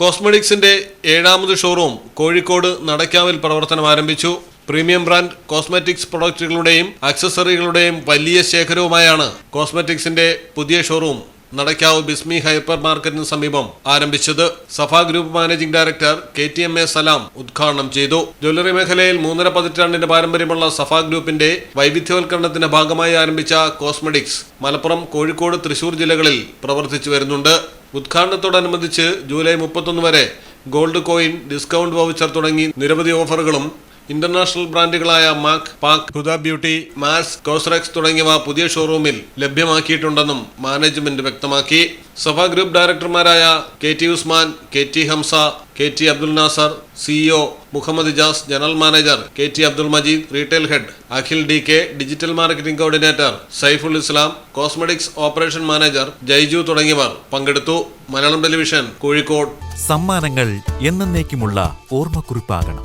കോസ്മെറ്റിക്സിന്റെ ഏഴാമത് ഷോറൂം കോഴിക്കോട് നടക്കാവിൽ പ്രവർത്തനം ആരംഭിച്ചു. പ്രീമിയം ബ്രാൻഡ് കോസ്മെറ്റിക്സ് പ്രൊഡക്റ്റുകളുടെയും അക്സസറികളുടെയും വലിയ ശേഖരവുമായാണ് കോസ്മെറ്റിക്സിന്റെ പുതിയ ഷോറൂം നടക്കാവ് ബിസ്മി ഹൈപ്പർ മാർക്കറ്റിന് സമീപം ആരംഭിച്ചത്. Safa group managing director K T M A Salam ഉദ്ഘാടനം ചെയ്തു. ജ്വല്ലറി മേഖലയിൽ മൂന്നര പതിറ്റാണ്ടിന്റെ പാരമ്പര്യമുള്ള സഫ ഗ്രൂപ്പിന്റെ വൈവിധ്യവൽക്കരണത്തിന്റെ ഭാഗമായി ആരംഭിച്ച കോസ്മെറ്റിക്സ് മലപ്പുറം കോഴിക്കോട് തൃശൂർ ജില്ലകളിൽ പ്രവർത്തിച്ചു വരുന്നുണ്ട്. ഉദ്ഘാടനത്തോടനുബന്ധിച്ച് ജൂലൈ മുപ്പത്തൊന്ന് വരെ ഗോൾഡ് കോയിൻ ഡിസ്കൗണ്ട് വൗച്ചർ തുടങ്ങി നിരവധി ഓഫറുകളും ഇന്റർനാഷണൽ ബ്രാൻഡുകളായ മാക് പാക് ഹുദ ബ്യൂട്ടി മാസ് കോസ്റെക്സ് തുടങ്ങിയവ പുതിയ ഷോറൂമിൽ ലഭ്യമാക്കിയിട്ടുണ്ടെന്നും മാനേജ്മെന്റ് വ്യക്തമാക്കി. Safa group ഡയറക്ടർമാരായ K T Usman K T Hamsa K T Abdul Nasser CEO Muhammad Jas general manager K T Abdul Majeed retail head Akhil D K digital marketing coordinator Saiful Islam cosmetics operation manager Jaiju തുടങ്ങിയവർ പങ്കെടുത്തു. Malayalam television Kozhikode. സമ്മാനങ്ങൾ എന്നേക്കുമുള്ള ഓർമ്മക്കുറിപ്പാകണം.